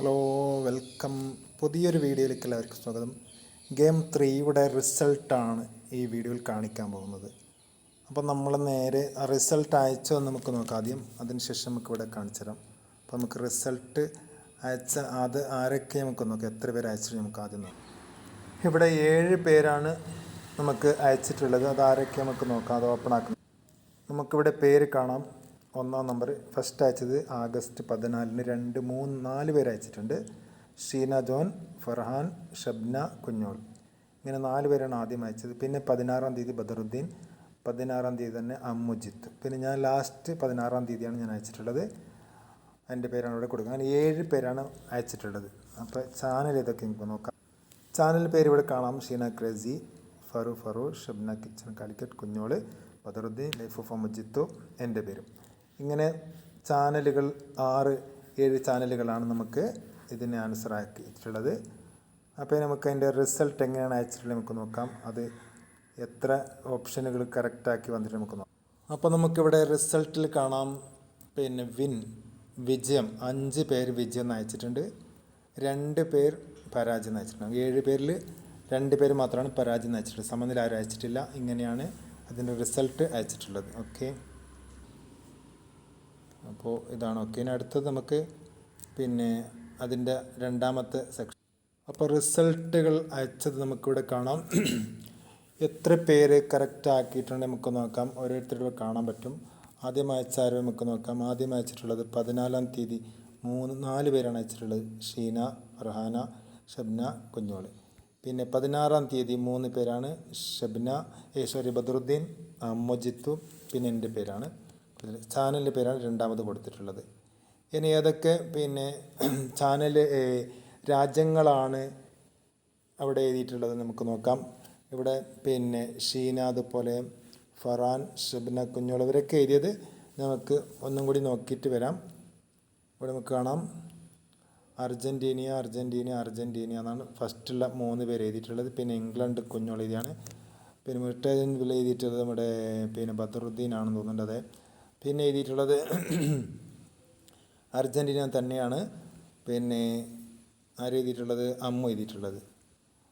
Hello welcome. പുതിയൊരു വീഡിയോയിലേക്ക് എല്ലാവർക്കും സ്വാഗതം. ഗെയിം ത്രീയുടെ റിസൾട്ടാണ് ഈ വീഡിയോയിൽ കാണിക്കാൻ പോകുന്നത്. അപ്പോൾ നമ്മൾ നേരെ ആ റിസൾട്ട് അയച്ചോ എന്ന് നമുക്ക് നോക്കാം ആദ്യം. അതിനുശേഷം നമുക്ക് ഇവിടെ കാണിച്ചു തരാം. അപ്പോൾ നമുക്ക് റിസൾട്ട് അയച്ച അത് ആരൊക്കെ നമുക്ക് നോക്കാം. എത്ര പേര് അയച്ചിട്ട് നമുക്ക് ആദ്യം നോക്കാം. ഇവിടെ ഏഴ് പേരാണ് നമുക്ക് അയച്ചിട്ടുള്ളത്. അത് ആരൊക്കെ നമുക്ക് നോക്കാം. അത് ഓപ്പൺ ആക്കണം നമുക്കിവിടെ പേര് കാണാം. ഒന്നാം നമ്പർ ഫസ്റ്റ് അയച്ചത് ആഗസ്റ്റ് പതിനാലിന് രണ്ട് മൂന്ന് നാല് പേര് അയച്ചിട്ടുണ്ട്. ഷീന ജോൺ ഫർഹാൻ ഷബ്ന കുഞ്ഞോൾ. ഇങ്ങനെ നാല് പേരാണ് ആദ്യം അയച്ചത്. പിന്നെ പതിനാറാം തീയതി ബദറുദ്ദീൻ പതിനാറാം തീയതി തന്നെ അമ്മുജിത്ത്. പിന്നെ ഞാൻ ലാസ്റ്റ് പതിനാറാം തീയതിയാണ് ഞാൻ അയച്ചിട്ടുള്ളത്. എന്റെ പേരാണ് ഇവിടെ കൊടുക്കുക അങ്ങനെ ഏഴ് പേരാണ് അയച്ചിട്ടുള്ളത്. അപ്പോൾ ചാനൽ ഇതൊക്കെ നമുക്ക് നോക്കാം. ചാനൽ പേര് ഇവിടെ കാണാം. Sheena crazy Faru Faru Shabna kitchen Calicut Kunjol Badaruddin life of എന്റെ പേരും. ഇങ്ങനെ ചാനലുകൾ ആറ് ഏഴ് ചാനലുകളാണ് നമുക്ക് ഇതിന് ആൻസർ ആക്കിയിട്ടുള്ളത്. അപ്പോൾ നമുക്ക് അതിന്റെ റിസൾട്ട് എങ്ങനെയാണ് അയച്ചിട്ടുള്ളത് നമുക്ക് നോക്കാം. അത് എത്ര ഓപ്ഷനുകൾ കറക്റ്റാക്കി വന്നിട്ട് നമുക്ക് നോക്കാം. അപ്പോൾ നമുക്കിവിടെ റിസൾട്ടിൽ കാണാം. പിന്നെ വിൻ വിജയം. അഞ്ച് പേര് വിജയം എന്ന് അയച്ചിട്ടുണ്ട്. രണ്ട് പേർ പരാജയം എന്ന് അയച്ചിട്ടുണ്ട്. ഏഴ് പേരിൽ രണ്ട് പേര് മാത്രമാണ് പരാജയം എന്ന് അയച്ചിട്ടുള്ളത്. സമനില ആരും അയച്ചിട്ടില്ല. ഇങ്ങനെയാണ് അതിന്റെ റിസൾട്ട് അയച്ചിട്ടുള്ളത്. ഓക്കെ അപ്പോൾ ഇതാണ് ഓക്കെ. ഇനി അടുത്തത് നമുക്ക് പിന്നെ അതിന്റെ രണ്ടാമത്തെ സെക്ഷൻ അപ്പോൾ റിസൾട്ടുകൾ അയച്ചത് നമുക്കിവിടെ കാണാം. എത്ര പേര് കറക്റ്റ് ആക്കിയിട്ടുണ്ട് നമുക്ക് നോക്കാം. ഓരോരുത്തരുടെ കാണാൻ പറ്റും. ആദ്യം അയച്ച ആരും നമുക്ക് നോക്കാം. ആദ്യം അയച്ചിട്ടുള്ളത് പതിനാലാം തീയതി മൂന്ന് നാല് പേരാണ് അയച്ചിട്ടുള്ളത്. ഷീന ഫർഹാന ഷബ്ന കുഞ്ഞോൾ. പിന്നെ പതിനാറാം തീയതി മൂന്ന് പേരാണ് ഷബ്ന ഏശ്വരി ബദറുദ്ദീൻ അമ്മജിത്തു പിന്നെ എന്റെ പേരാണ്. ചാനലിന്റെ പേരാണ് രണ്ടാമത് കൊടുത്തിട്ടുള്ളത്. ഇനി ഏതൊക്കെ പിന്നെ ചാനൽ രാജ്യങ്ങളാണ് അവിടെ എഴുതിയിട്ടുള്ളത് നമുക്ക് നോക്കാം. ഇവിടെ പിന്നെ ഷീന അതുപോലെ ഫറാൻ ഷബ്ന കുഞ്ഞോൾ ഇവരൊക്കെ എഴുതിയത് നമുക്ക് ഒന്നും കൂടി നോക്കിയിട്ട് വരാം. ഇവിടെ നമുക്ക് കാണാം. അർജന്റീന അർജന്റീന അർജന്റീന എന്നാണ് ഫസ്റ്റുള്ള മൂന്ന് പേര് എഴുതിയിട്ടുള്ളത്. പിന്നെ ഇംഗ്ലണ്ട് കുഞ്ഞോൾ എഴുതിയാണ്. പിന്നെ വില എഴുതിയിട്ടുള്ളത് നമ്മുടെ പിന്നെ ബദറുദ്ദീൻ ആണെന്ന് തോന്നുന്നുണ്ട് അതെ. പിന്നെ എഴുതിയിട്ടുള്ളത് അർജന്റീന തന്നെയാണ്. പിന്നെ ആര് എഴുതിയിട്ടുള്ളത്? അമ്മ എഴുതിയിട്ടുള്ളത്.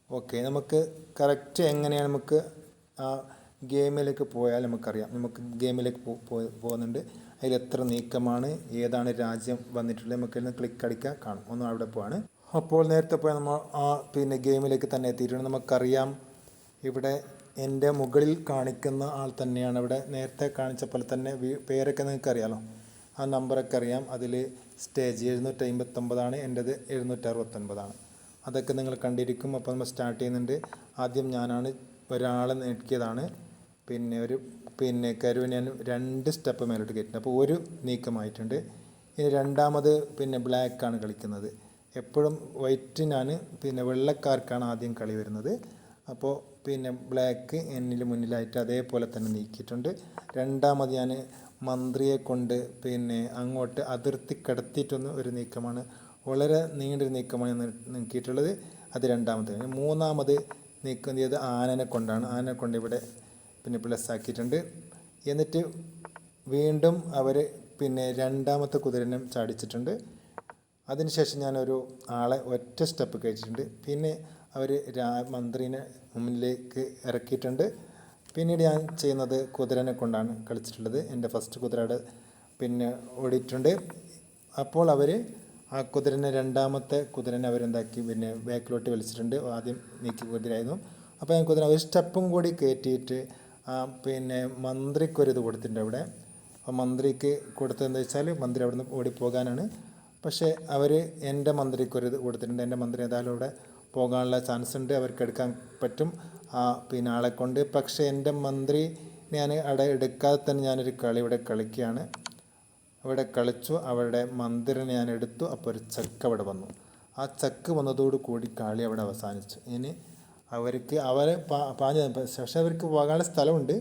ഓക്കെ നമുക്ക് കറക്റ്റ് എങ്ങനെയാണ് നമുക്ക് ആ ഗെയിമിലേക്ക് പോയാൽ നമുക്കറിയാം. നമുക്ക് ഗെയിമിലേക്ക് പോകുന്നുണ്ട്. അതിൽ എത്ര നീക്കമാണ് ഏതാണ് രാജ്യം വന്നിട്ടുള്ളത് നമുക്ക് ഇന്ന് ക്ലിക്ക് അടിക്കാൻ കാണും. ഒന്ന് അവിടെ പോവാണ്. അപ്പോൾ നേരത്തെ പോയാൽ നമ്മൾ ആ പിന്നെ ഗെയിമിലേക്ക് തന്നെ എത്തിയിട്ടുണ്ട്. നമുക്കറിയാം ഇവിടെ എന്റെ മുകളിൽ കാണിക്കുന്ന ആൾ തന്നെയാണ് ഇവിടെ നേരത്തെ കാണിച്ച പോലെ തന്നെ പേരൊക്കെ നിങ്ങൾക്ക് അറിയാമല്ലോ ആ നമ്പറൊക്കെ അറിയാം. അതിൽ സ്റ്റേജ് എഴുന്നൂറ്റി അമ്പത്തൊമ്പതാണ് എന്റെത് എഴുന്നൂറ്റി അറുപത്തൊൻപതാണ് അതൊക്കെ നിങ്ങൾ കണ്ടിരിക്കും. അപ്പോൾ നമ്മൾ സ്റ്റാർട്ട് ചെയ്യുന്നുണ്ട്. ആദ്യം ഞാനാണ് ഒരാളെ നീക്കിയതാണ് പിന്നെ ഒരു പിന്നെ കരുവിന് ഞാൻ രണ്ട് സ്റ്റെപ്പ് മേലോട്ട് കയറ്റിട്ടുണ്ട് അപ്പോൾ ഒരു നീക്കമായിട്ടുണ്ട്. ഇനി രണ്ടാമത് പിന്നെ ബ്ലാക്കാണ് കളിക്കുന്നത്. എപ്പോഴും വൈറ്റിനാണ് പിന്നെ വെള്ളക്കാർക്കാണ് ആദ്യം കളി വരുന്നത്. അപ്പോൾ പിന്നെ ബ്ലാക്ക് എന്നിൽ മുന്നിലായിട്ട് അതേപോലെ തന്നെ നീക്കിയിട്ടുണ്ട്. രണ്ടാമത് ഞാൻ മന്ത്രിയെ കൊണ്ട് പിന്നെ അങ്ങോട്ട് അതിർത്തി കടത്തിയിട്ടൊന്ന് ഒരു നീക്കമാണ്. വളരെ നീണ്ടൊരു നീക്കമാണ് നീക്കിയിട്ടുള്ളത്. അത് രണ്ടാമത്. മൂന്നാമത് നീക്കം ചെയ്ത് ആനനെ കൊണ്ടാണ്. ആനനെ കൊണ്ട് ഇവിടെ പിന്നെ പ്ലസ് ആക്കിയിട്ടുണ്ട് എന്നിട്ട് വീണ്ടും അവർ പിന്നെ രണ്ടാമത്തെ കുതിരനും ചാടിച്ചിട്ടുണ്ട്. അതിനുശേഷം ഞാനൊരു ആളെ ഒറ്റ സ്റ്റെപ്പ് കഴിച്ചിട്ടുണ്ട് പിന്നെ അവർ മന്ത്രിനെ മുന്നിലേക്ക് ഇറക്കിയിട്ടുണ്ട്. പിന്നീട് ഞാൻ ചെയ്യുന്നത് കുതിരനെ കൊണ്ടാണ് കളിച്ചിട്ടുള്ളത്. എന്റെ ഫസ്റ്റ് കുതിരയുടെ പിന്നെ ഓടിയിട്ടുണ്ട്. അപ്പോൾ അവർ ആ കുതിരനെ രണ്ടാമത്തെ കുതിരനെ അവരെന്താക്കി പിന്നെ ബാക്കിലോട്ട് വലിച്ചിട്ടുണ്ട്. ആദ്യം നീക്കി കുതിരായിരുന്നു. അപ്പോൾ ഞാൻ കുതിര ഒരു സ്റ്റെപ്പും കൂടി കയറ്റിയിട്ട് പിന്നെ മന്ത്രിക്കൊരിത് കൊടുത്തിട്ടുണ്ട് അവിടെ. അപ്പോൾ മന്ത്രിക്ക് കൊടുത്തതെന്ന് വെച്ചാൽ മന്ത്രി അവിടെ നിന്ന് ഓടിപ്പോകാനാണ്. പക്ഷേ അവർ എന്റെ മന്ത്രിക്കൊരിത് കൊടുത്തിട്ടുണ്ട്. എന്റെ മന്ത്രി ഏതായാലും അവിടെ പോകാനുള്ള ചാൻസ് ഉണ്ട് അവർക്ക് എടുക്കാൻ പറ്റും. ആ പിന്നെ ആളെ കൊണ്ട്. പക്ഷേ എന്റെ മന്ത്രി ഞാൻ അവിടെ എടുക്കാതെ തന്നെ ഞാനൊരു കളി ഇവിടെ കളിക്കുകയാണ്. അവിടെ കളിച്ചു അവരുടെ മന്ദിരനെ ഞാൻ എടുത്തു. അപ്പോൾ ഒരു ചക്ക് അവിടെ വന്നു. ആ ചക്ക് വന്നതോടു കൂടി കളി അവിടെ അവസാനിച്ചു. ഇനി അവർക്ക് അവരെ പാഞ്ഞ. പക്ഷേ അവർക്ക് പോകാനുള്ള സ്ഥലമുണ്ട്.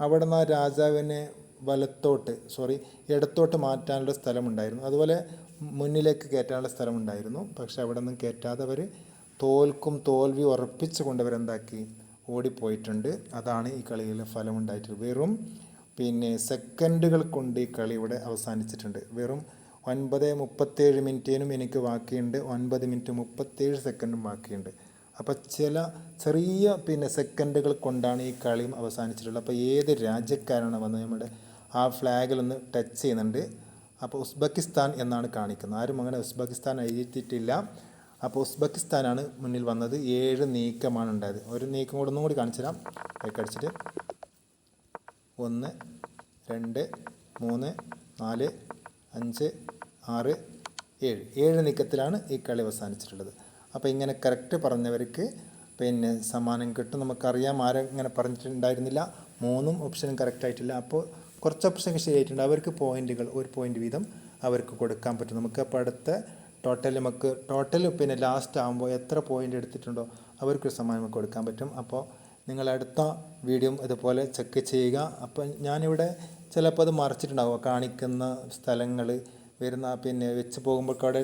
അവിടെ നിന്ന് ആ രാജാവിനെ വലത്തോട്ട് സോറി ഇടത്തോട്ട് മാറ്റാനുള്ള സ്ഥലമുണ്ടായിരുന്നു. അതുപോലെ മുന്നിലേക്ക് കയറ്റാനുള്ള സ്ഥലമുണ്ടായിരുന്നു. പക്ഷേ അവിടെ നിന്നും കയറ്റാതെ അവർ തോൽക്കും തോൽവി ഉറപ്പിച്ചു കൊണ്ടവരെന്താക്കി ഓടിപ്പോയിട്ടുണ്ട്. അതാണ് ഈ കളിയിൽ ഫലമുണ്ടായിട്ടുള്ളത്. വെറും പിന്നെ സെക്കൻഡുകൾ കൊണ്ട് ഈ കളി ഇവിടെ അവസാനിച്ചിട്ടുണ്ട്. വെറും ഒൻപത് മുപ്പത്തേഴ് മിനിറ്റിനും എനിക്ക് ബാക്കിയുണ്ട്. ഒൻപത് മിനിറ്റ് മുപ്പത്തേഴ് സെക്കൻഡും ബാക്കിയുണ്ട്. അപ്പോൾ ചില ചെറിയ പിന്നെ സെക്കൻഡുകൾ കൊണ്ടാണ് ഈ കളിയും അവസാനിച്ചിട്ടുള്ളത്. അപ്പോൾ ഏത് രാജ്യക്കാരാണ് വന്ന് നമ്മുടെ ആ ഫ്ലാഗിലൊന്ന് ടച്ച് ചെയ്യുന്നുണ്ട്. അപ്പോൾ ഉസ്ബെക്കിസ്ഥാൻ എന്നാണ് കാണിക്കുന്നത്. ആരും അങ്ങനെ ഉസ്ബെക്കിസ്ഥാൻ എഴുതിയിട്ടില്ല അപ്പോൾ ഉസ്ബെക്കിസ്ഥാനാണ് മുന്നിൽ വന്നത്. ഏഴ് നീക്കമാണ് ഉണ്ടായത്. ഒരു നീക്കം കൂടെ ഒന്നും കൂടി കാണിച്ചു തരാം അടിച്ചിട്ട്. ഒന്ന് രണ്ട് മൂന്ന് നാല് അഞ്ച് ആറ് ഏഴ്. ഏഴ് നീക്കത്തിലാണ് ഈ കളി അവസാനിച്ചിട്ടുള്ളത്. അപ്പോൾ ഇങ്ങനെ കറക്റ്റ് പറഞ്ഞവർക്ക് പിന്നെ സമ്മാനം കിട്ടും. നമുക്കറിയാം ആരും ഇങ്ങനെ പറഞ്ഞിട്ടുണ്ടായിരുന്നില്ല. മൂന്നും ഓപ്ഷനും കറക്റ്റ് ആയിട്ടില്ല. അപ്പോൾ കുറച്ച് ഓപ്ഷൻ ശരിയായിട്ടുണ്ട്. അവർക്ക് പോയിന്റുകൾ ഒരു പോയിന്റ് വീതം അവർക്ക് കൊടുക്കാൻ പറ്റും. നമുക്ക് അപ്പോൾ അടുത്ത ടോട്ടൽ നമുക്ക് ടോട്ടൽ പിന്നെ ലാസ്റ്റ് ആകുമ്പോൾ എത്ര പോയിന്റ് എടുത്തിട്ടുണ്ടോ അവർക്കൊരു സമ്മാനം നമുക്ക് കൊടുക്കാൻ പറ്റും. അപ്പോൾ നിങ്ങൾ അടുത്ത വീഡിയോ ഇതുപോലെ ചെക്ക് ചെയ്യുക. അപ്പോൾ ഞാനിവിടെ ചിലപ്പോൾ അത് മറിച്ചിട്ടുണ്ടാവും. കാണിക്കുന്ന സ്ഥലങ്ങൾ വരുന്ന പിന്നെ വെച്ച് പോകുമ്പോൾ അവിടെ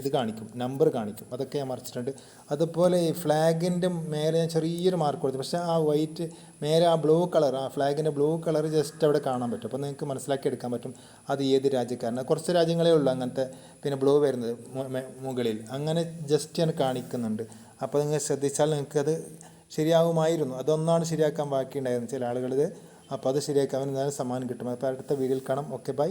ഇത് കാണിക്കും നമ്പർ കാണിക്കും. അതൊക്കെ ഞാൻ മറിച്ചിട്ടുണ്ട്. അതുപോലെ ഈ ഫ്ലാഗിന്റെ മേലെ ഞാൻ ചെറിയൊരു മാർക്ക് കൊടുത്തു. പക്ഷേ ആ വൈറ്റ് മേലെ ആ ബ്ലൂ കളർ ആ ഫ്ലാഗിന്റെ ബ്ലൂ കളർ ജസ്റ്റ് അവിടെ കാണാൻ പറ്റും. അപ്പോൾ നിങ്ങൾക്ക് മനസ്സിലാക്കി എടുക്കാൻ പറ്റും അത് ഏത് രാജ്യക്കാരനാണ്. കുറച്ച് രാജ്യങ്ങളേ ഉള്ളൂ അങ്ങനത്തെ പിന്നെ ബ്ലൂ വരുന്നത് മുകളിൽ. അങ്ങനെ ജസ്റ്റ് ഞാൻ കാണിക്കുന്നുണ്ട്. അപ്പോൾ നിങ്ങൾ ശ്രദ്ധിച്ചാൽ നിങ്ങൾക്ക് അത് ശരിയാകുമായിരുന്നു അതൊന്നാണ് ശരിയാക്കാൻ ബാക്കിയുണ്ടായിരുന്നു ചില ആളുകളിത് അപ്പോൾ അത് ശരിയാക്കാൻ എന്തായാലും സമ്മാനം കിട്ടും. അപ്പോൾ അടുത്ത വീഡിയോയിൽ കാണാം. Okay bye